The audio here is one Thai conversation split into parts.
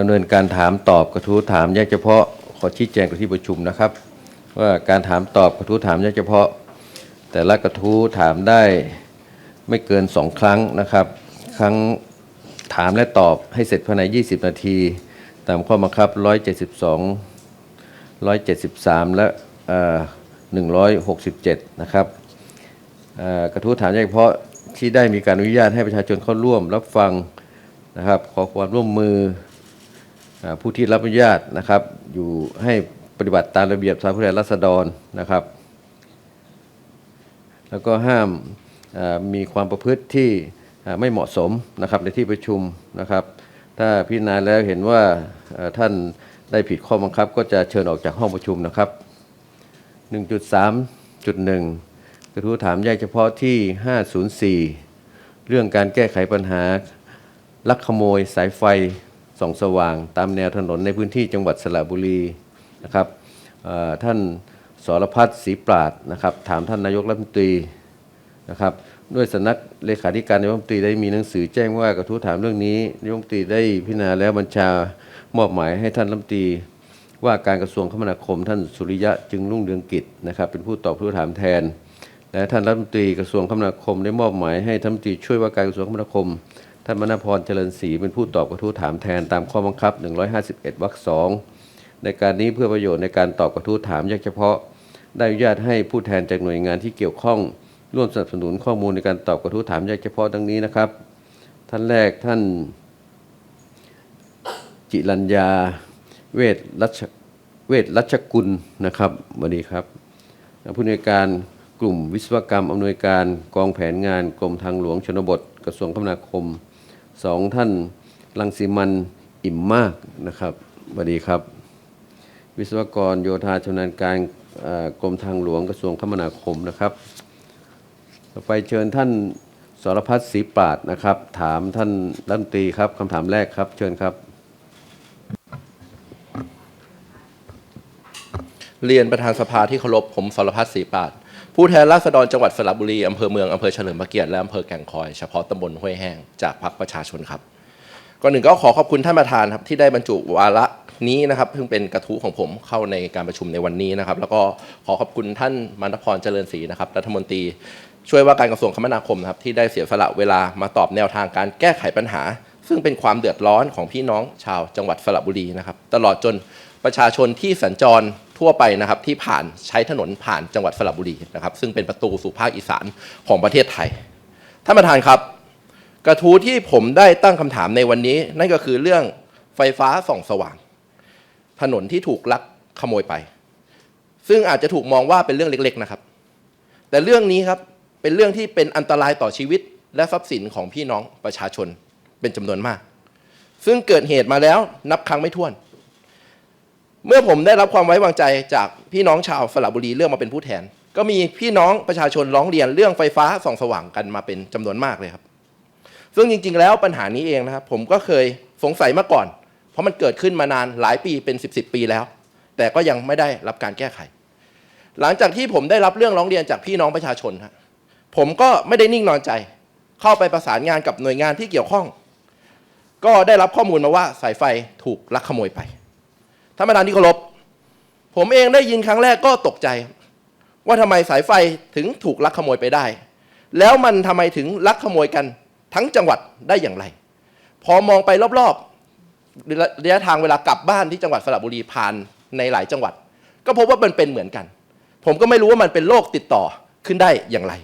ดำเนินการถามตอบกระทู้ถามแยกเฉพาะขอชี้แจงกับที่ประชุมนะครับ ว่าการถามตอบกระทู้ถามแยกเฉพาะ แต่ละกระทู้ถามได้ไม่เกินสองครั้งนะครับ ครั้งถามและตอบให้เสร็จภายใน 20 นาที ตามข้อบังคับ 172 173 และเอ่อ167 นะครับกระทู้ถามแยกเฉพาะที่ได้มีการอนุญาตให้ประชาชนเข้าร่วมรับฟังนะครับขอความร่วมมือ ผู้ที่รับอนุญาตนะครับ อยู่ให้ปฏิบัติตามระเบียบสาผู้แทนราษฎรนะครับ แล้วก็ห้ามมีความประพฤติที่ไม่เหมาะสมนะครับในที่ประชุมนะครับ ถ้าพิจารณาแล้วเห็นว่าอ่าท่านได้ผิดข้อบังคับ ก็จะเชิญออกจากห้องประชุมนะครับ 1.3.1 กระทู้ถามแยกเฉพาะที่ 504 เรื่องการแก้ไขปัญหาลักขโมยสายไฟ ส่องสว่างตามแนวถนนในพื้นที่จังหวัดสระบุรีนะครับท่านสรพัฒน์ศรีปราดนะครับถามท่านนายกรัฐมนตรีนะครับด้วยสำนักเลขาธิการนายกรัฐมนตรีได้มีหนังสือแจ้งว่ากระทู้ถามเรื่องนี้นายกรัฐมนตรีได้พิจารณาแล้วบัญชามอบหมายให้ท่านรัฐมนตรี ว่าการกระทรวงคมนาคม ท่านสุริยะจึงรุ่งเรืองกิจนะครับ เป็นผู้ตอบผู้ถามแทน และท่านรัฐมนตรีกระทรวงคมนาคมได้มอบหมายให้ท่านรัฐมนตรีช่วยว่าการกระทรวงคมนาคม ท่านมณพรเจริญศรีเป็นผู้ตอบกระทู้ถามแทนตามข้อบังคับ 151วรรคสองในการนี้เพื่อประโยชน์ในการตอบกระทู้ถามแยกเฉพาะ ได้อนุญาตให้ผู้แทนจากหน่วยงานที่เกี่ยวข้อง ร่วมสนับสนุนข้อมูลในการตอบกระทู้ถามแยกเฉพาะดังนี้นะครับ ท่านแรกท่าน จิรัญญา เวทรัชเวทรัชกุลนะครับสวัสดีครับผู้อำนวยการกลุ่มวิศวกรรมอำนวยการกองแผนงานกรมทางหลวงชนบท กระทรวงคมนาคม สองท่านลังสีมันอิ่มมากนะครับสวัสดีครับ วิศวกรโยธาชำนาญการกรมทางหลวงกระทรวงคมนาคมนะครับต่อไปเชิญท่านสรพัฒน์ศรีปราดนะครับ ถามท่านรัฐมนตรีครับคำถามแรกครับ เชิญครับ เรียนประธานสภาที่เคารพผมสรพัฒน์ศรีปราด ผู้แทนราษฎรจังหวัดสระบุรีอำเภอเมืองอำเภอเฉลิมพระเกียรติและอำเภอแก่งคอยเฉพาะตำบลห้วยแห้งจากพรรคประชาชนครับก่อนหนึ่งก็ขอขอบคุณท่านประธานครับที่ได้บรรจุวาระนี้นะครับซึ่งเป็นกระทู้ของผมเข้าในการประชุมในวันนี้นะครับ แล้วก็ขอขอบคุณท่านมณพรเจริญศรีนะครับรัฐมนตรีช่วยว่าการกระทรวงคมนาคมนะครับที่ได้เสียสละเวลามาตอบแนวทางการแก้ไขปัญหา ซึ่งเป็นความเดือดร้อนของพี่น้องชาวจังหวัดสระบุรีนะครับ ตลอดจนประชาชนที่สัญจร ทั่วไปนะครับที่ผ่านใช้ถนนผ่านจังหวัดสระบุรีนะครับซึ่งเป็นประตูสู่ภาคอีสานของประเทศไทยท่านประธานครับ กระทู้ที่ผมได้ตั้งคำถามในวันนี้ นั่นก็คือเรื่องไฟฟ้าส่องสว่าง ถนนที่ถูกลักขโมยไป ซึ่งอาจจะถูกมองว่าเป็นเรื่องเล็กๆนะครับ แต่เรื่องนี้ครับเป็นเรื่องที่เป็นอันตรายต่อชีวิต และทรัพย์สินของพี่น้องประชาชนเป็นจำนวนมาก ซึ่งเกิดเหตุมาแล้วนับครั้งไม่ถ้วน เมื่อผมได้รับความไว้วางใจจากพี่น้องชาวสระบุรีเลือกมาเป็นผู้แทน ก็มีพี่น้องประชาชนร้องเรียนเรื่องไฟฟ้าส่องสว่างกันมาเป็นจำนวนมากเลยครับ ซึ่งจริง ๆ แล้วปัญหานี้เองนะครับ ผมก็เคยสงสัยมาก่อน เพราะมันเกิดขึ้นมานานหลายปีเป็น 10บสปีแล้ว แต่ก็ยังไม่ได้รับการแก้ไข หลังจากที่ผมได้รับเรื่องร้องเรียนจากพี่น้องประชาชนฮะผมก็ไม่ได้นิ่งนอนใจ เข้าไปประสานงานกับหน่วยงานที่เกี่ยวข้อง ก็ได้รับข้อมูลมาว่าสายไฟถูกลักขโมยไป ท่านประธานที่เคารพผมเองได้ยินครั้งแรกก็ตกใจ ว่าทำไมสายไฟถึงถูกลักขโมยไปได้ แล้วมันทำไมถึงลักขโมยกันทั้งจังหวัดได้อย่างไร พอมองไปรอบๆระยะทางเวลากลับบ้านที่จังหวัดสระบุรีผ่านในหลายจังหวัด ก็พบว่ามันเป็นเหมือนกัน ผมก็ไม่รู้ว่ามันเป็นโรคติดต่อขึ้นได้อย่างไร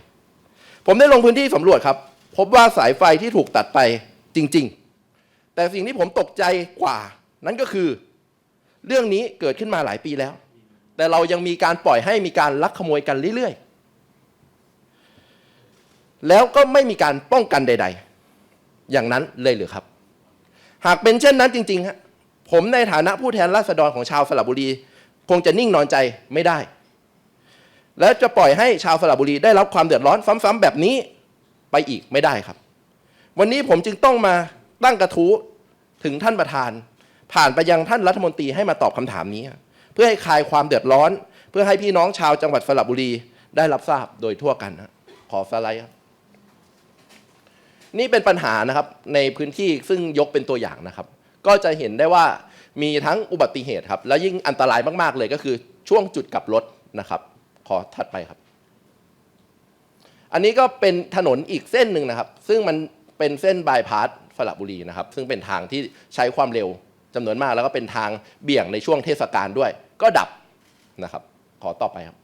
ผมได้ลงพื้นที่สำรวจครับ พบว่าสายไฟที่ถูกตัดไปจริง ๆ แต่สิ่งที่ผมตกใจกว่านั้นก็คือ เรื่องนี้เกิดขึ้นมาหลายปีแล้ว แต่เรายังมีการปล่อยให้มีการลักขโมยกันเรื่อยๆ แล้วก็ไม่มีการป้องกันใด ๆ อย่างนั้นเลยหรือครับ หากเป็นเช่นนั้นจริงๆฮะผมในฐานะผู้แทนราษฎรของชาวสระบุรี คงจะนิ่งนอนใจไม่ได้ และจะปล่อยให้ชาวสระบุรีได้รับความเดือดร้อนซ้ำๆแบบนี้ไปอีกไม่ได้ครับ วันนี้ผมจึงต้องมาตั้งกระทู้ถึงท่านประธาน ผ่านไปยังท่านรัฐมนตรีให้มาตอบคำถามนี้ เพื่อให้คลายความเดือดร้อน เพื่อให้พี่น้องชาวจังหวัดสระบุรีได้รับทราบโดยทั่วกันนะขอสไลด์ครับนี่เป็นปัญหานะครับในพื้นที่ซึ่งยกเป็นตัวอย่างนะครับ ก็จะเห็นได้ว่ามีทั้งอุบัติเหตุครับ แล้วยิ่งอันตรายมาก ๆ เลยก็คือช่วงจุดกลับรถนะครับ ขอถัดไปครับ อันนี้ก็เป็นถนนอีกเส้นหนึ่งนะครับ ซึ่งมันเป็นเส้นบายพาสสระบุรีนะครับ ซึ่งเป็นทางที่ใช้ความเร็ว จำนวนมากแล้วก็เป็นทางเบี่ยงในช่วงเทศกาลด้วย ก็ดับนะครับ ขอต่อไปครับ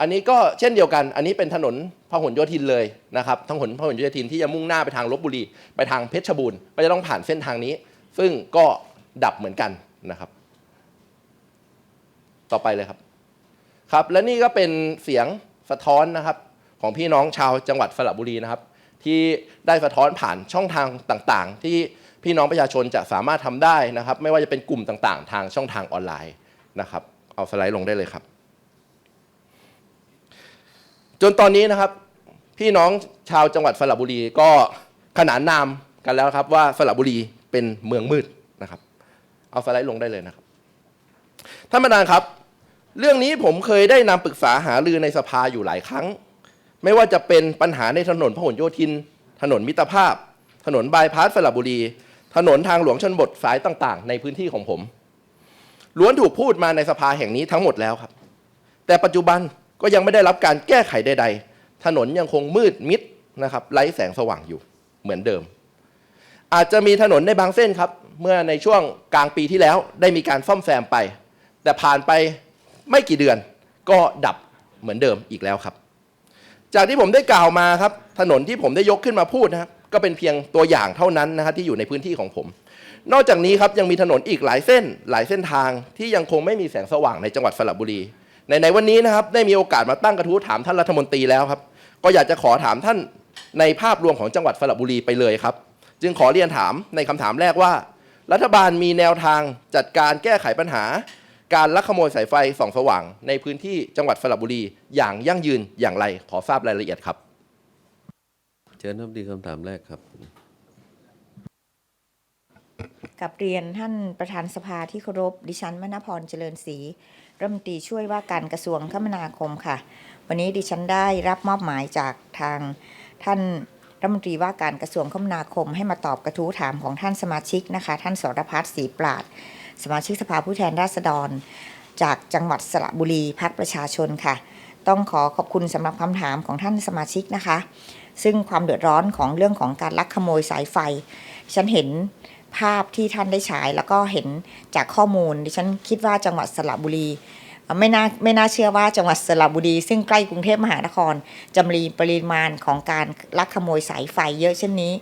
อันนี้ก็เช่นเดียวกัน อันนี้เป็นถนนพหลโยธินเลยนะครับถนนพหลโยธินที่จะมุ่งหน้าไปทางลบบุรี ไปทางเพชรบูรณ์ก็จะต้องผ่านเส้นทางนี้ ซึ่งก็ดับเหมือนกันนะครับ ต่อไปเลยครับ ครับ และนี่ก็เป็นเสียงสะท้อนนะครับ ของพี่น้องชาวจังหวัดสระบุรีนะครับ ที่ได้สะท้อนผ่านช่องทางต่างๆ ที่ พี่น้องประชาชนจะสามารถทำได้นะครับ ไม่ว่าจะเป็นกลุ่มต่างๆ ทางช่องทางออนไลน์นะครับ เอาสไลด์ลงได้เลยครับ จนตอนนี้นะครับ พี่น้องชาวจังหวัดสระบุรีก็ขนานนามกันแล้วครับว่าสระบุรีเป็นเมืองมืดนะครับ เอาสไลด์ลงได้เลยนะครับท่านประธานครับ เรื่องนี้ผมเคยได้นำปรึกษาหารือในสภาอยู่หลายครั้ง ไม่ว่าจะเป็นปัญหาในถนนพหลโยธิน ถนนมิตรภาพ ถนนบายพาสสระบุรี ถนนทางหลวงชนบทสายต่างๆ ในพื้นที่ของผม ล้วนถูกพูดมาในสภาแห่งนี้ทั้งหมดแล้วครับ แต่ปัจจุบันก็ยังไม่ได้รับการแก้ไขใด ๆ ถนนยังคงมืดมิดนะครับไร้แสงสว่างอยู่เหมือนเดิม อาจจะมีถนนในบางเส้นครับ เมื่อในช่วงกลางปีที่แล้วได้มีการซ่อมแซมไป แต่ผ่านไปไม่กี่เดือนก็ดับเหมือนเดิมอีกแล้วครับ จากที่ผมได้กล่าวมาครับ ถนนที่ผมได้ยกขึ้นมาพูดนะครับ ก็เป็นเพียงตัวอย่างเท่านั้นนะครับที่อยู่ในพื้นที่ของผม นอกจากนี้ครับยังมีถนนอีกหลายเส้นหลายเส้นทางที่ยังคงไม่มีแสงสว่างในจังหวัดสระบุรีในในวันนี้นะครับได้มีโอกาสมาตั้งกระทู้ถามท่านรัฐมนตรีแล้วครับ ก็อยากจะขอถามท่านในภาพรวมของจังหวัดสระบุรีไปเลยครับ จึงขอเรียนถามในคำถามแรกว่า รัฐบาลมีแนวทางจัดการแก้ไขปัญหา การลักขโมยสายไฟส่องสว่าง ในพื้นที่จังหวัดสระบุรี อย่างยั่งยืนอย่างไรขอทราบรายละเอียดครับ เชิญท่านดีคำถามแรกครับ กับเรียนท่านประธานสภาที่เคารพดิฉันมณพรเจริญศรีรัฐมนตรีช่วยว่าการกระทรวงคมนาคมค่ะ วันนี้ดิฉันได้รับมอบหมายจากทางท่านรัฐมนตรีว่าการกระทรวงคมนาคมให้มาตอบกระทู้ถามของท่านสมาชิกนะคะ ท่านสรพัฒน์ศรีปราดสมาชิกสภาผู้แทนราษฎร จากจังหวัดสระบุรีพักประชาชนค่ะ ต้องขอขอบคุณสำหรับคำถามของท่านสมาชิกนะคะ ซึ่งความเดือดร้อนของเรื่องของการลักขโมยสายไฟ ฉันเห็นภาพที่ท่านได้ฉายแล้วก็เห็นจากข้อมูลดิฉันคิดว่าจังหวัดสระบุรี ไม่น่าไม่น่าเชื่อว่าจังหวัดสระบุรี ซึ่งใกล้กรุงเทพมหานครจะมีปริมาณของการลักขโมยสายไฟเยอะเช่นนี้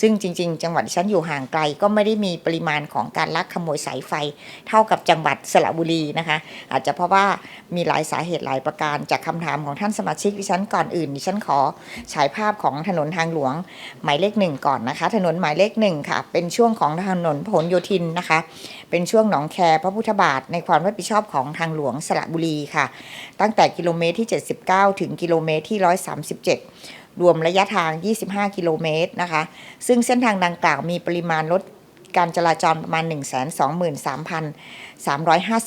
ซึ่งจริง ๆ จังหวัดฉันอยู่ห่างไกลก็ไม่ได้มีปริมาณของการลักขโมยสายไฟ เท่ากับจังหวัดสระบุรีนะคะ อาจจะเพราะว่ามีหลายสาเหตุหลายประการจากคำถามของท่านสมาชิกดิฉันก่อนอื่นดิฉันขอฉายภาพของถนนทางหลวง หมายเลขหนึ่งก่อนนะคะ ถนนหมายเลขหนึ่งค่ะ เป็นช่วงของถนนพหลโยธินนะคะ เป็นช่วงหนองแคพระพุทธบาทในความรับผิดชอบของทางหลวงสระบุรีค่ะ ตั้งแต่กิโลเมตรที่ 79 ถึงกิโลเมตรที่ 137 รวมระยะทาง 25 กิโลเมตรนะคะ ซึ่งเส้นทางดังกล่าวมีปริมาณรถการจราจรประมาณ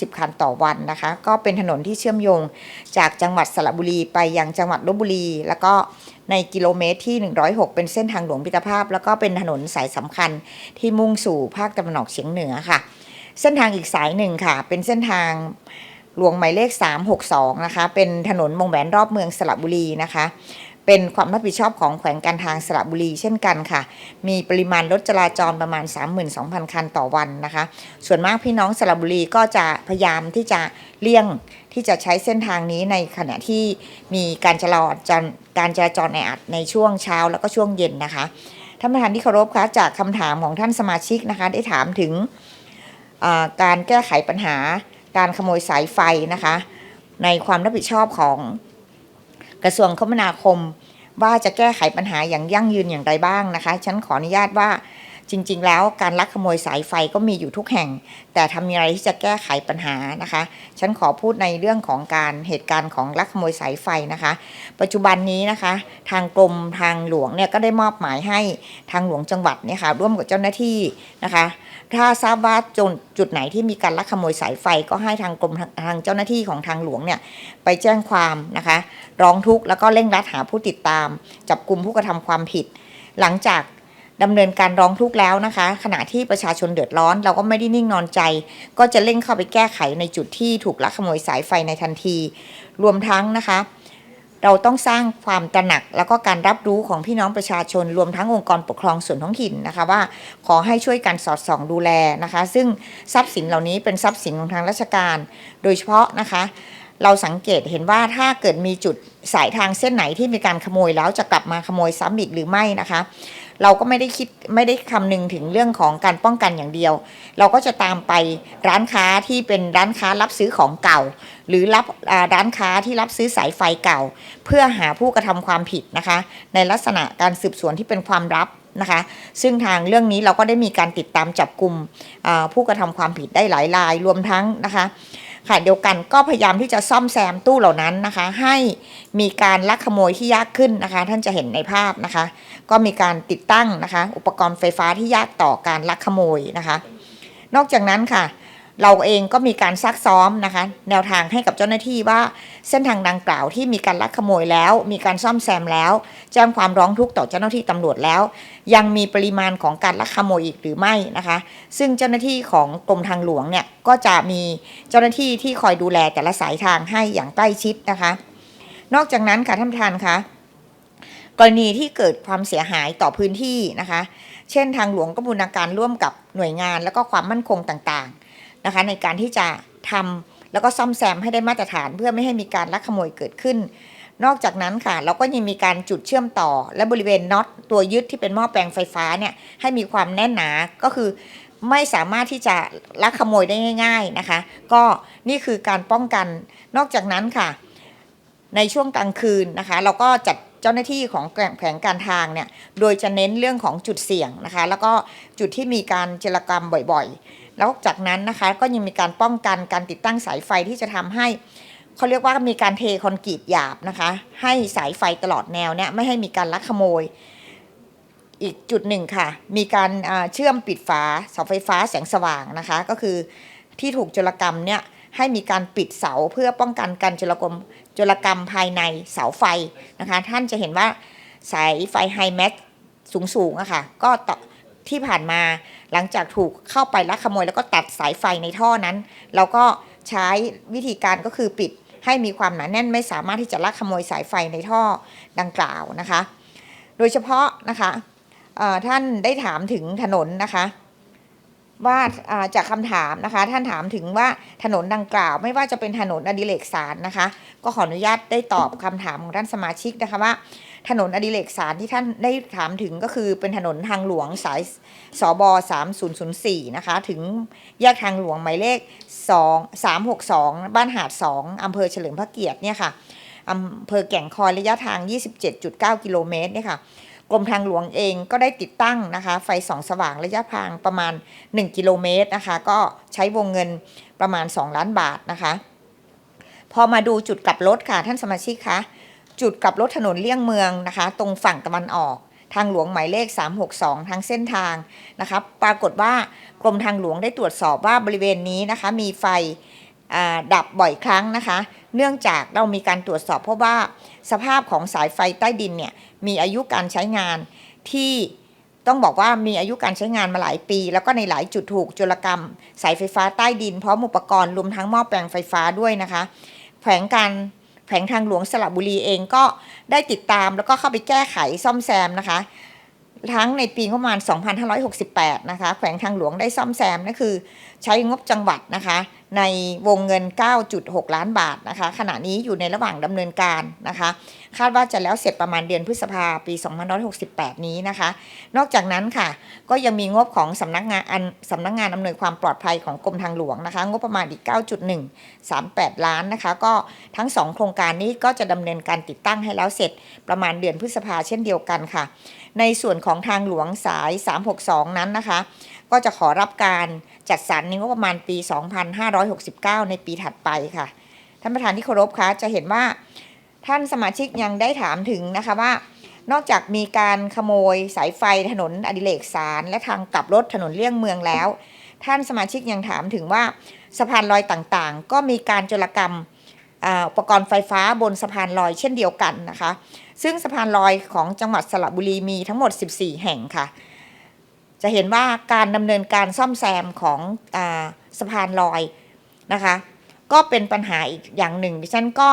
123,350 คันต่อวันนะคะ ก็เป็นถนนที่เชื่อมโยงจากจังหวัดสระบุรีไปยังจังหวัดลบบุรี แล้วก็ในกิโลเมตรที่ 106 เป็นเส้นทางหลวงพิตรภาพ แล้วก็เป็นถนนสายสำคัญที่มุ่งสู่ภาคตะวันออกเฉียงเหนือค่ะ เส้นทางอีกสายหนึ่งค่ะ เป็นเส้นทาง หลวงหมายเลข 362 นะคะ เป็นถนนวงแหวนรอบเมืองสระบุรีนะคะ เป็นความรับผิดชอบของแขวงการทางสระบุรีเช่นกันค่ะ มีปริมาณรถจราจรประมาณ 32,000 คันต่อวันนะคะ ส่วนมากพี่น้องสระบุรีก็จะพยายามที่จะเลี่ยงที่จะใช้เส้นทางนี้ในขณะที่มีการจราจรการจราจรแออัดในช่วงเช้าแล้วก็ช่วงเย็นนะคะท่านประธานที่เคารพคะจากคำถามของท่านสมาชิกนะคะ ได้ถามถึงการแก้ไขปัญหา การขโมยสายไฟนะคะ ในความรับผิดชอบของกระทรวงคมนาคม ว่าจะแก้ไขปัญหาอย่างยั่งยืนอย่างไรบ้างนะคะ ฉันขออนุญาตว่าจริง ๆ แล้วการลักขโมยสายไฟก็มีอยู่ทุกแห่ง แต่ทำอย่างไรที่จะแก้ไขปัญหานะคะ ฉันขอพูดในเรื่องของการเหตุการณ์ของลักขโมยสายไฟนะคะ ปัจจุบันนี้นะคะ ทางกรมทางหลวงเนี่ยก็ได้มอบหมายให้ทางหลวงจังหวัดเนี่ยค่ะร่วมกับเจ้าหน้าที่นะคะ ถ้าทราบว่าจุดจุดไหนที่มีการลักขโมยสายไฟก็ให้ทางกรมทางเจ้าหน้าที่ของทางหลวงเนี่ยไปแจ้งความนะคะ ร้องทุกข์แล้วก็เร่งรัดหาผู้ติดตาม จับกลุ่มผู้กระทำความผิด หลังจากดำเนินการร้องทุกข์แล้วนะคะ ขณะที่ประชาชนเดือดร้อน เราก็ไม่ได้นิ่งนอนใจ ก็จะเร่งเข้าไปแก้ไขในจุดที่ถูกลักขโมยสายไฟในทันที รวมทั้งนะคะ เราต้องสร้างความตระหนักแล้วก็การรับรู้ของพี่น้องประชาชน รวมทั้งองค์กรปกครองส่วนท้องถิ่นนะคะว่า ขอให้ช่วยกันสอดส่องดูแลนะคะ ซึ่งทรัพย์สินเหล่านี้เป็นทรัพย์สินของทางราชการ โดยเฉพาะนะคะ เราสังเกตเห็นว่าถ้าเกิดมีจุดสายทางเส้นไหนที่มีการขโมยแล้วจะกลับมาขโมยซ้ำอีกหรือไม่นะคะ เราก็ไม่ได้คิดไม่ได้คำนึงถึงเรื่องของการป้องกันอย่างเดียว เราก็จะตามไปร้านค้าที่เป็นร้านค้ารับซื้อของเก่า หรือรับร้านค้าที่รับซื้อสายไฟเก่า เพื่อหาผู้กระทำความผิดนะคะ ในลักษณะการสืบสวนที่เป็นความลับนะคะ ซึ่งทางเรื่องนี้เราก็ได้มีการติดตามจับกลุ่มผู้กระทำความผิดได้หลายรายรวมทั้งนะคะค่ะเดียวกันก็พยายามที่จะซ่อมแซมตู้เหล่านั้นนะคะ ให้มีการลักขโมยที่ยากขึ้นนะคะ ท่านจะเห็นในภาพนะคะ ก็มีการติดตั้งนะคะ อุปกรณ์ไฟฟ้าที่ยากต่อการลักขโมยนะคะ นอกจากนั้นค่ะ เราเองก็มีการซักซ้อมนะคะ แนวทางให้กับเจ้าหน้าที่ว่าเส้นทางดังกล่าวที่มีการลักขโมยแล้ว มีการซ่อมแซมแล้ว แจ้งความร้องทุกข์ต่อเจ้าหน้าที่ตำรวจแล้ว ยังมีปริมาณของการลักขโมยอีกหรือไม่นะคะ ซึ่งเจ้าหน้าที่ของกรมทางหลวงเนี่ยก็จะมีเจ้าหน้าที่ที่คอยดูแลแต่ละสายทางให้อย่างใกล้ชิดนะคะ นอกจากนั้นค่ะท่านประธานคะกรณีที่เกิดความเสียหายต่อพื้นที่นะคะ เช่นทางหลวงก็บูรณาการร่วมกับหน่วยงาน แล้วก็ความมั่นคงต่างๆ นะคะในการที่จะทำแล้วก็ซ่อมแซมให้ได้มาตรฐานเพื่อไม่ให้มีการลักขโมยเกิดขึ้น นอกจากนั้นค่ะ เราก็ยังมีการจุดเชื่อมต่อ และบริเวณน็อตตัวยึดที่เป็นหม้อแปลงไฟฟ้าเนี่ยให้มีความแน่นหนาก็คือไม่สามารถที่จะลักขโมยได้ง่าย ๆนะคะ ก็นี่คือการป้องกัน นอกจากนั้นค่ะ ในช่วงกลางคืนนะคะ เราก็จัดเจ้าหน้าที่ของแผงการทางเนี่ย โดยจะเน้นเรื่องของจุดเสี่ยงนะคะ แล้วก็จุดที่มีการเจรกรรมบ่อยๆ แล้วจากนั้นนะคะก็ยังมีการป้องกันการติดตั้งสายไฟที่จะทำให้เขาเรียกว่ามีการเทคอนกรีตหยาบนะคะ ให้สายไฟตลอดแนวเนี่ยไม่ให้มีการลักขโมย อีกจุดหนึ่งค่ะ มีการเชื่อมปิดฝาเสาไฟฟ้าแสงสว่างนะคะ ก็คือที่ถูกโจรกรรมเนี่ยให้มีการปิดเสาเพื่อป้องกันการจรกรรมจรกรรมภายในเสาไฟนะคะ ท่านจะเห็นว่าสายไฟไฮแม็กสูงๆอะค่ะก็ต่อ ที่ผ่านมาหลังจากถูกเข้าไปลักขโมย แล้วก็ตัดสายไฟในท่อนั้น เราก็ใช้วิธีการก็คือปิดให้มีความหนาแน่นไม่สามารถที่จะลักขโมยสายไฟในท่อดังกล่าวนะคะ โดยเฉพาะนะคะท่านได้ถามถึงถนนนะคะว่าอ่าจากคำถามนะคะ ท่านถามถึงว่าถนนดังกล่าว ไม่ว่าจะเป็นถนนอดิเรกสารนะคะ ก็ขออนุญาตได้ตอบคำถามของท่านสมาชิกนะคะว่า ถนนอดิเรกสารที่ท่านได้ถามถึงก็คือเป็นถนนทางหลวงสายสบ3004นะคะถึงแยกทางหลวงหมายเลข2 362 บ้านหาด 2อำเภอเฉลิมพระเกียรติเนี่ยค่ะอำเภอแก่งคอยระยะทาง 27.9 กิโลเมตรเนี่ยค่ะกรมทางหลวงเองก็ได้ติดตั้งนะคะ ไฟส่องสว่างระยะทางประมาณ 1 กิโลเมตรนะคะ ก็ใช้วงเงินประมาณ 2 ล้านบาทนะคะ พอมาดูจุดกลับรถค่ะท่านสมาชิกคะ จุดกลับรถถนนเลี่ยงเมืองนะคะ ตรงฝั่งตะวันออก ทางหลวงหมายเลข 362 ทางเส้นทางนะคะปรากฏว่ากรมทางหลวงได้ตรวจสอบว่าบริเวณนี้นะคะ มีไฟดับบ่อยครั้งนะคะ เนื่องจากเรามีการตรวจสอบเพราะว่าสภาพของสายไฟใต้ดินเนี่ยมีอายุการใช้งานที่ต้องบอกว่ามีอายุการใช้งานมาหลายปี แล้วก็ในหลายจุดถูกโจรกรรม สายไฟฟ้าใต้ดิน พร้อมอุปกรณ์รวมทั้งหม้อแปลงไฟฟ้าด้วยนะคะ แผงการ แผงทางหลวงสระบุรีเองก็ได้ติดตามแล้วก็เข้าไปแก้ไขซ่อมแซมนะคะ ทั้งในปีงบประมาณ 2568 นะคะ แขวงทางหลวงได้ซ่อมแซมนั่นคือ ใช้งบจังหวัดนะคะ ในวงเงิน 9.6 ล้านบาทนะคะ ขณะนี้อยู่ในระหว่างดำเนินการนะคะ คาดว่าจะแล้วเสร็จประมาณเดือนพฤษภาปี 2568 นี้นะคะ นอกจากนั้นค่ะ ก็ยังมีงบของสำนักงานสำนักงานอำนวยความปลอดภัยของกรมทางหลวงนะคะ งบประมาณอีก 9.138 ล้านนะคะ ก็ทั้ง 2 โครงการนี้ก็จะดำเนินการติดตั้งให้แล้วเสร็จประมาณเดือนพฤษภาเช่นเดียวกันค่ะ ในส่วนของทางหลวงสาย 362 นั้นนะคะ ก็จะขอรับการจัดสรรในงบประมาณปี 2569 ในปีถัดไปค่ะ ท่านประธานที่เคารพคะจะเห็นว่าท่านสมาชิกยังได้ถามถึงนะคะว่า นอกจากมีการขโมยสายไฟถนนอดิเรกสารและทางกลับรถถนนเลี่ยงเมืองแล้ว ท่านสมาชิกยังถามถึงว่าสะพานลอยต่างๆ ก็มีการจรกรรมอุปกรณ์ไฟฟ้าบนสะพานลอยเช่นเดียวกันนะคะ ซึ่งสะพานลอยของจังหวัดสระบุรีมีทั้งหมด 14 แห่งค่ะ จะเห็นว่าการดำเนินการซ่อมแซมของอสะพานลอยนะคะ ก็เป็นปัญหาอีกอย่างหนึ่งดิฉันก็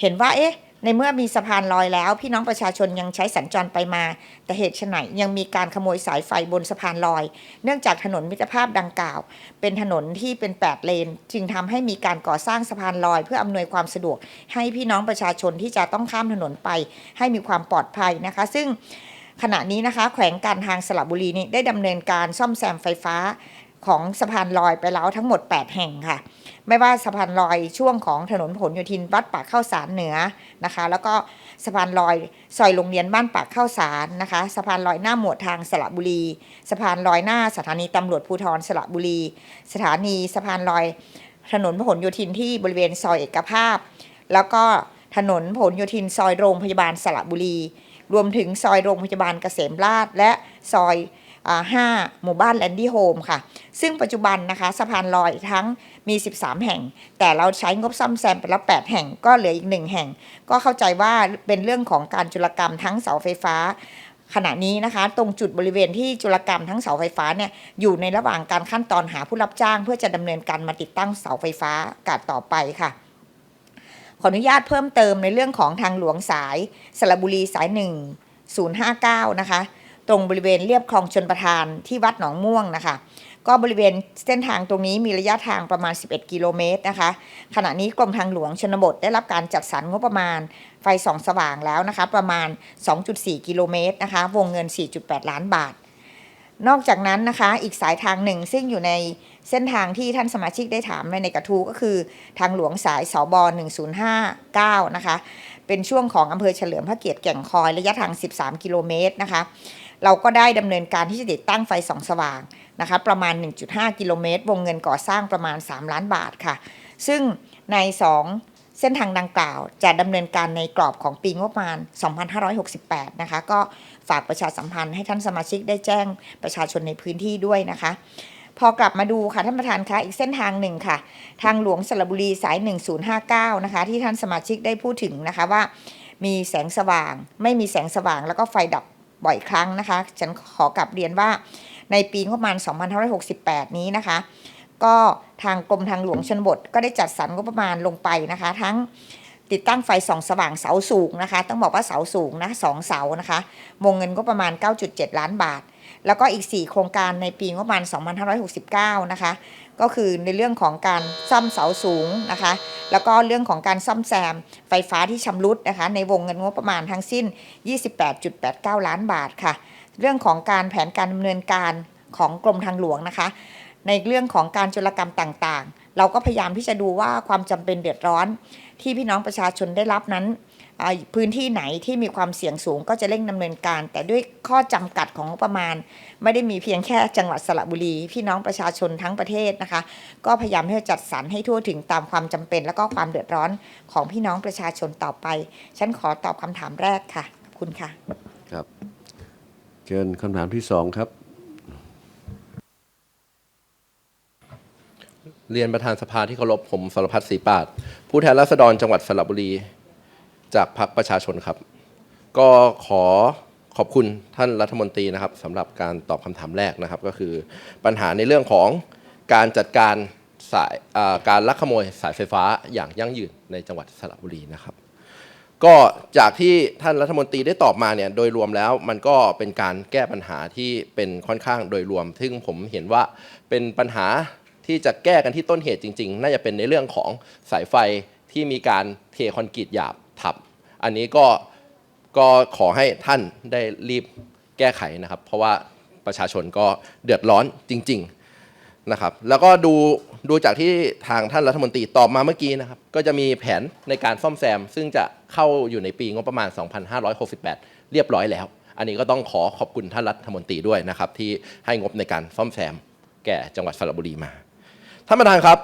เห็นว่าเอ๊ะในเมื่อมีสะพานลอยแล้ว พี่น้องประชาชนยังใช้สัญจรไปมา แต่เหตุไฉนยังมีการขโมยสายไฟบนสะพานลอย เนื่องจากถนนมิตรภาพดังกล่าว เป็นถนนที่เป็น 8 เลน จึงทำให้มีการก่อสร้างสะพานลอย เพื่ออำนวยความสะดวก ให้พี่น้องประชาชนที่จะต้องข้ามถนนไป ให้มีความปลอดภัยนะคะ ซึ่ง ขณะนี้นะคะ แขวงการทางสระบุรีนี่ได้ดำเนินการซ่อมแซมไฟฟ้าของสะพานลอยไปแล้วทั้งหมด 8 แห่งค่ะ ไม่ว่าสะพานลอยช่วงของถนนผลโยธินวัดปากเข้าสารเหนือนะคะ แล้วก็สะพานลอยซอยโรงเรียนบ้านปากเข้าสารนะคะ สะพานลอยหน้าหมวดทางสระบุรี สะพานลอยหน้าสถานีตำรวจภูธรสระบุรี สถานีสะพานลอยถนนพหลโยธินที่บริเวณซอยเอกภาพ แล้วก็ถนนพหลโยธินซอยโรงพยาบาลสระบุรี รวมถึงซอยโรงพยาบาลเกษมราษฎร์และซอยอ่า5หมู่บ้านแลนดี้โฮมค่ะ ซึ่งปัจจุบันนะคะสะพานลอยทั้งมี 13 แห่ง แต่เราใช้งบซ่อมแซมไปแล้ว 8 แห่งก็เหลืออีก 1 แห่ง ก็เข้าใจว่าเป็นเรื่องของการจุลกรรมทั้งเสาไฟฟ้า ขณะนี้นะคะ ตรงจุดบริเวณที่จุลกรรมทั้งเสาไฟฟ้าเนี่ยอยู่ในระหว่างการขั้นตอนหาผู้รับจ้าง เพื่อจะดำเนินการมาติดตั้งเสาไฟฟ้าการต่อไปค่ะ ขออนุญาตเพิ่มเติมในเรื่องของทางหลวงสายสระบุรีสาย 1059 นะคะ ตรงบริเวณเรียบคลองชนประทานที่วัดหนองม่วงนะคะ ก็บริเวณเส้นทางตรงนี้มีระยะทางประมาณ 11 กิโลเมตรนะคะ ขณะนี้กรมทางหลวงชนบทได้รับการจัดสรรงบประมาณไฟส่องสว่างแล้วนะคะ ประมาณ 2.4 กิโลเมตรนะคะ วงเงิน 4.8 ล้านบาท นอกจากนั้นนะคะอีกสายทางหนึ่งซึ่งอยู่ในเส้นทางที่ท่านสมาชิกได้ถามในกระทู้ก็คือทางหลวงสายสบ1059 นะคะ เป็นช่วงของอำเภอเฉลิมพระเกียรติแก่งคอยระยะทาง 13 กิโลเมตรนะคะ เราก็ได้ดำเนินการที่จะติดตั้งไฟส่องสว่างนะคะประมาณ 1.5 กิโลเมตร วงเงินก่อสร้างประมาณ 3 ล้านบาทค่ะ ซึ่งใน 2 เส้นทางดังกล่าวจะดำเนินการในกรอบของปีงบประมาณ 2568 นะคะ ก็ฝากประชาสัมพันธ์ให้ท่านสมาชิกได้แจ้งประชาชนในพื้นที่ด้วยนะคะ พอกลับมาดูค่ะท่านประธานคะอีกเส้นทางหนึ่งค่ะ ทางหลวงสระบุรีสาย 1059 นะคะ ที่ท่านสมาชิกได้พูดถึงนะคะว่า มีแสงสว่าง ไม่มีแสงสว่างแล้วก็ไฟดับบ่อยครั้งนะคะ ฉันขอกลับเรียนว่าในปีงบประมาณ 2568 นี้นะคะ ก็ทางกรมทางหลวงชนบท ก็ได้จัดสรรงบประมาณลงไปนะคะ ทั้งติดตั้งไฟส่องสว่างเสาสูงนะคะ ต้องบอกว่าเสาสูงนะสองเสานะคะวงเงินก็ประมาณ 9.7 ล้านบาท แล้วก็อีก 4 โครงการในปีงบประมาณ 2569 นะคะ ก็คือในเรื่องของการซ่อมเสาสูงนะคะ แล้วก็เรื่องของการซ่อมแซมไฟฟ้าที่ชำรุดนะคะ ในวงเงินงบประมาณทั้งสิ้น 28.89 ล้านบาทค่ะ เรื่องของการแผนการดำเนินการของกรมทางหลวงนะคะ ในเรื่องของการจุลกรรมต่างๆ เราก็พยายามที่จะดูว่าความจำเป็นเดือดร้อน ที่พี่น้องประชาชนได้รับนั้นพื้นที่ไหนที่มีความเสี่ยงสูงก็จะเร่งดำเนินการ แต่ด้วยข้อจำกัดของงบประมาณ ไม่ได้มีเพียงแค่จังหวัดสระบุรี พี่น้องประชาชนทั้งประเทศนะคะ ก็พยายามที่จะจัดสรรให้ทั่วถึงตามความจำเป็น และก็ความเดือดร้อนของพี่น้องประชาชนต่อไป ฉันขอตอบคำถามแรกค่ะขอบคุณค่ะ ครับ เชิญคำถามที่สองครับ เรียนประธานสภาที่เคารพผมสรพัฒน์ศรีปาดผู้แทนราษฎรจังหวัดสระบุรี จากพรรคประชาชนครับ ก็ขอขอบคุณท่านรัฐมนตรีนะครับสำหรับการตอบคำถามแรกนะครับ ก็คือปัญหาในเรื่องของการจัดการสายอ่าการลักขโมยสายไฟฟ้าอย่างยั่งยืนในจังหวัดสระบุรีนะครับ ก็จากที่ท่านรัฐมนตรีได้ตอบมาเนี่ยโดยรวมแล้วมันก็เป็นการแก้ปัญหาที่เป็นค่อนข้างโดยรวม ซึ่งผมเห็นว่าเป็นปัญหา ที่จะแก้กันที่ต้นเหตุจริง ๆ น่าจะเป็นในเรื่องของสายไฟที่มีการเทคอนกรีตหยาบทับ อันนี้ก็ก็ขอให้ท่านได้รีบแก้ไขนะครับ เพราะว่าประชาชนก็เดือดร้อนจริง ๆนะครับ แล้วก็ดูดูจากที่ทางท่านรัฐมนตรีตอบมาเมื่อกี้นะครับ ก็จะมีแผนในการซ่อมแซม ซึ่งจะเข้าอยู่ในปีงบประมาณ 2568 เรียบร้อยแล้ว อันนี้ก็ต้องขอขอบคุณท่านรัฐมนตรีด้วยนะครับ ที่ให้งบในการซ่อมแซมแก่จังหวัดสระบุรีมา ท่านประธานครับ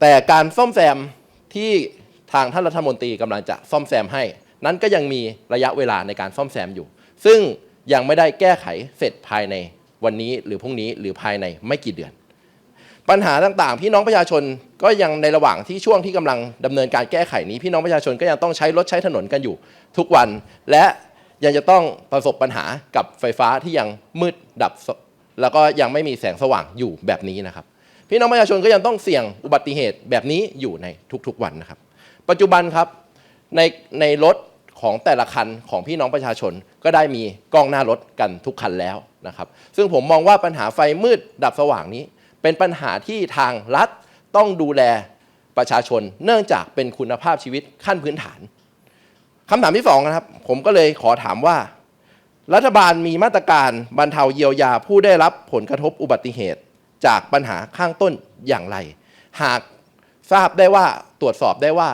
แต่การซ่อมแซมที่ทางท่านรัฐมนตรีกำลังจะซ่อมแซมให้ นั้นก็ยังมีระยะเวลาในการซ่อมแซมอยู่ ซึ่งยังไม่ได้แก้ไขเสร็จภายในวันนี้หรือพรุ่งนี้หรือภายในไม่กี่เดือน ปัญหาต่างๆ พี่น้องประชาชนก็ยังในระหว่างที่ช่วงที่กำลังดำเนินการแก้ไขนี้ พี่น้องประชาชนก็ยังต้องใช้รถใช้ถนนกันอยู่ ทุกวันและยังจะต้องประสบปัญหากับไฟฟ้าที่ยังมืดดับ แล้วก็ยังไม่มีแสงสว่างอยู่แบบนี้นะครับ พี่น้องประชาชนก็ยังต้องเสี่ยงอุบัติเหตุแบบนี้อยู่ในทุกๆวันนะครับ ปัจจุบันครับในในรถของแต่ละคันของพี่น้องประชาชนก็ได้มีกล้องหน้ารถกันทุกคันแล้วนะครับ ซึ่งผมมองว่าปัญหาไฟมืดดับสว่างนี้ เป็นปัญหาที่ทางรัฐต้องดูแลประชาชน เนื่องจากเป็นคุณภาพชีวิตขั้นพื้นฐานคำถามที่สองนะครับ ผมก็เลยขอถามว่า รัฐบาลมีมาตรการบรรเทาเยียวยาผู้ได้รับผลกระทบอุบัติเหตุ จากปัญหาข้างต้นอย่างไร หากทราบได้ว่าตรวจสอบได้ว่า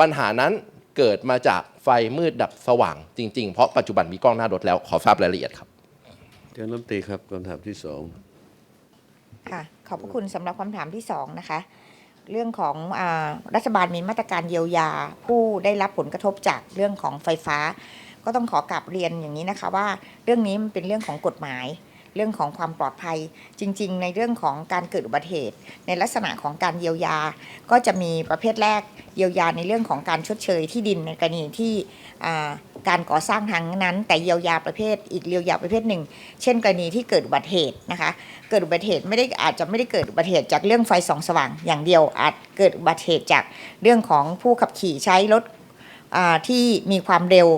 ปัญหานั้นเกิดมาจากไฟมืดดับสว่างจริง ๆ เพราะปัจจุบันมีกล้องหน้ารถแล้วขอทราบรายละเอียดครับเชิญรัฐมนตรีครับคำถามที่สองค่ะขอบพระคุณสำหรับคำถามที่สองนะคะ เรื่องของอารัฐบาลมีมาตรการเยียวยา ผู้ได้รับผลกระทบจากเรื่องของไฟฟ้า ก็ต้องขอกลับเรียนอย่างนี้นะคะว่าเรื่องนี้มันเป็นเรื่องของกฎหมาย เรื่องของความปลอดภัย จริง ๆ ในเรื่องของการเกิดอุบัติเหตุ ในลักษณะของการเยียวยา ก็จะมีประเภทแรกเยียวยาในเรื่องของการชดเชยที่ดินในกรณีที่การก่อสร้างทางนั้น แต่เยียวยาประเภทอีกเยียวยาประเภทหนึ่ง เช่น กรณีที่เกิดอุบัติเหตุนะคะเกิดอุบัติเหตุไม่ได้อาจจะไม่ได้เกิดอุบัติเหตุจากเรื่องไฟส่องสว่าง อย่างเดียวอาจเกิดอุบัติเหตุจากเรื่องของผู้ขับขี่ใช้รถที่มีความเร็ว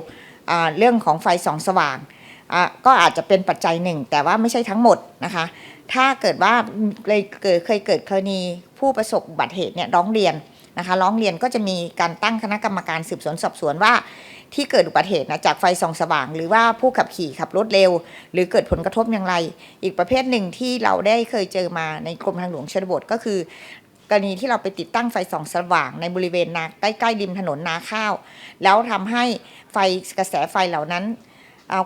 เรื่องของไฟสองสว่างก็อาจจะเป็นปัจจัยหนึ่ง แต่ว่าไม่ใช่ทั้งหมดนะคะ ถ้าเกิดว่าเลยเกิดเคยเกิดกรณีผู้ประสบอุบัติเหตุเนี่ยร้องเรียนนะคะร้องเรียนก็จะมีการตั้งคณะกรรมการสืบสวนสอบสวนว่า ที่เกิดอุบัติเหตุนะจากไฟส่องสว่าง หรือว่าผู้ขับขี่ขับรถเร็ว หรือเกิดผลกระทบอย่างไร อีกประเภทหนึ่งที่เราได้เคยเจอมาในกรมทางหลวงชนบทก็คือ กรณีที่เราไปติดตั้งไฟส่องสว่างในบริเวณนาใกล้ๆริมถนนนาข้าว แล้วทำให้ไฟกระแสไฟเหล่านั้น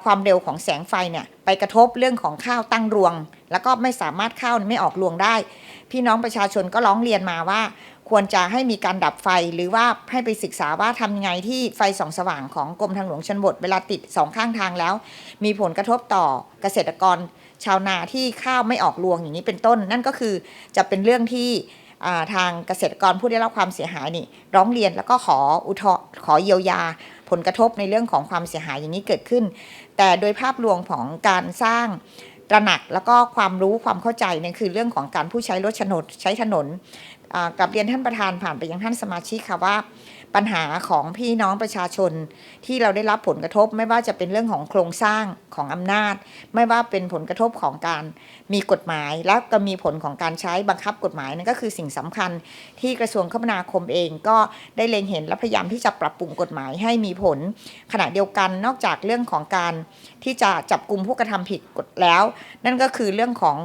ความเร็วของแสงไฟเนี่ยไปกระทบเรื่องของข้าวตั้งรวง แล้วก็ไม่สามารถข้าวไม่ออกรวงได้ พี่น้องประชาชนก็ร้องเรียนมาว่า ควรจะให้มีการดับไฟหรือว่าให้ไปศึกษาว่าทำยังไงที่ไฟส่องสว่างของกรมทางหลวงชนบทเวลาติดสองข้างทางแล้ว มีผลกระทบต่อเกษตรกร ชาวนาที่ข้าวไม่ออกรวงอย่างนี้เป็นต้น นั่นก็คือจะเป็นเรื่องที่ ทางเกษตรกรผู้ได้รับความเสียหายนี่ ร้องเรียนแล้วก็ขออุทธรขอเยียวยาผลกระทบในเรื่องของความเสียหายอย่างนี้เกิดขึ้น แต่โดยภาพรวมของการสร้างตระหนักแล้วก็ความรู้ความเข้าใจเนี่ยคือเรื่องของการผู้ใช้รถชนนใช้ถนนกับเรียนท่านประธานผ่านไปยังท่านสมาชิกค่ะว่า ปัญหาของพี่น้องประชาชน ที่เราได้รับผลกระทบ ไม่ว่าจะเป็นเรื่องของโครงสร้างของอำนาจ ไม่ว่าเป็นผลกระทบของการมีกฎหมาย แล้วก็มีผลของการใช้บังคับกฎหมายนั่นก็คือสิ่งสำคัญที่กระทรวงคมนาคมเองก็ได้เล็งเห็นและพยายามที่จะปรับปรุงกฎหมายให้มีผล ขณะเดียวกันนอกจากเรื่องของการที่จะจับกลุ่มผู้กระทำผิดกฎแล้ว นั่นก็คือเรื่องของ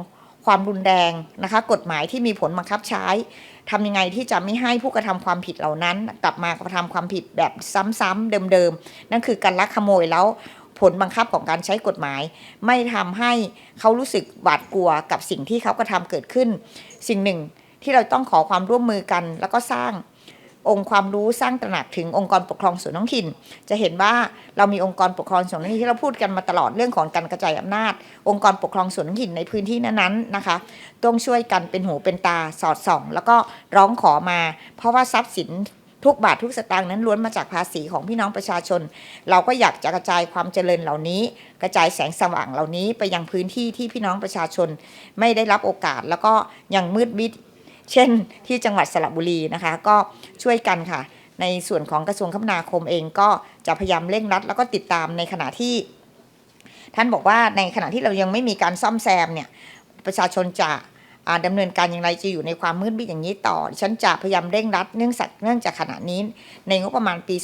ความรุนแรงนะคะกฎหมายที่มีผลบังคับใช้ ทำยังไงที่จะไม่ให้ผู้กระทำความผิดเหล่านั้น กลับมากระทำความผิดแบบซ้ำๆเดิมๆ นั่นคือการลักขโมยแล้วผลบังคับของการใช้กฎหมาย ไม่ทำให้เขารู้สึกหวาดกลัวกับสิ่งที่เขากระทำเกิดขึ้น สิ่งหนึ่งที่เราต้องขอความร่วมมือกัน แล้วก็สร้าง องค์ความรู้สร้างตระหนักถึงองค์กรปกครองส่วนท้องถิ่น จะเห็นว่าเรามีองค์กรปกครองส่วนท้องถิ่นที่เราพูดกันมาตลอดเรื่องของการกระจายอำนาจ องค์กรปกครองส่วนท้องถิ่นในพื้นที่นั้นๆนะคะ ต้องช่วยกันเป็นหูเป็นตาสอดส่อง แล้วก็ร้องขอมา เพราะว่าทรัพย์สินทุกบาททุกสตางค์นั้นล้วนมาจากภาษีของพี่น้องประชาชน เราก็อยากจะกระจายความเจริญเหล่านี้ กระจายแสงสว่างเหล่านี้ไปยังพื้นที่ที่พี่น้องประชาชน ไม่ได้รับโอกาสแล้วก็ยังมืดมิด เช่นที่จังหวัดสระบุรีนะคะ ก็ช่วยกันค่ะ ในส่วนของกระทรวงคมนาคมเองก็จะพยายามเร่งรัด แล้วก็ติดตามในขณะที่ ท่านบอกว่าในขณะที่เรายังไม่มีการซ่อมแซมเนี่ยประชาชนจะ อ่าดำเนินการอย่างไรจะอยู่ในความมืดมิดอย่างนี้ต่อ ฉันจะพยายามเร่งรัดเนื่องจากเนื่องจากขณะนี้ ในงบประมาณปี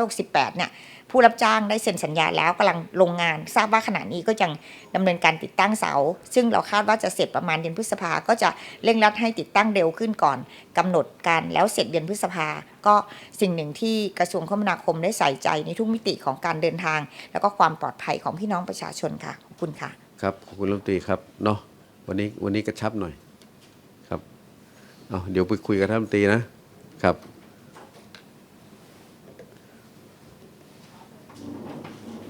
2568 เนี่ยผู้รับจ้างได้เซ็นสัญญาแล้วกำลังลงงาน ทราบว่าขณะนี้ก็ยังดำเนินการติดตั้งเสา ซึ่งเราคาดว่าจะเสร็จประมาณเดือนพฤษภาก็จะเร่งรัดให้ติดตั้งเร็วขึ้นก่อนกำหนดการแล้วเสร็จเดือนพฤษภาก็สิ่งหนึ่งที่กระทรวงคมนาคมได้ใส่ใจในทุกมิติของการเดินทาง แล้วก็ความปลอดภัยของพี่น้องประชาชนค่ะขอบคุณค่ะ ครับขอบคุณรัฐมนตรีครับเนาะ วันนี้วันนี้กระชับหน่อยครับเอาเดี๋ยวไปคุยกับท่านมนตรีนะครับ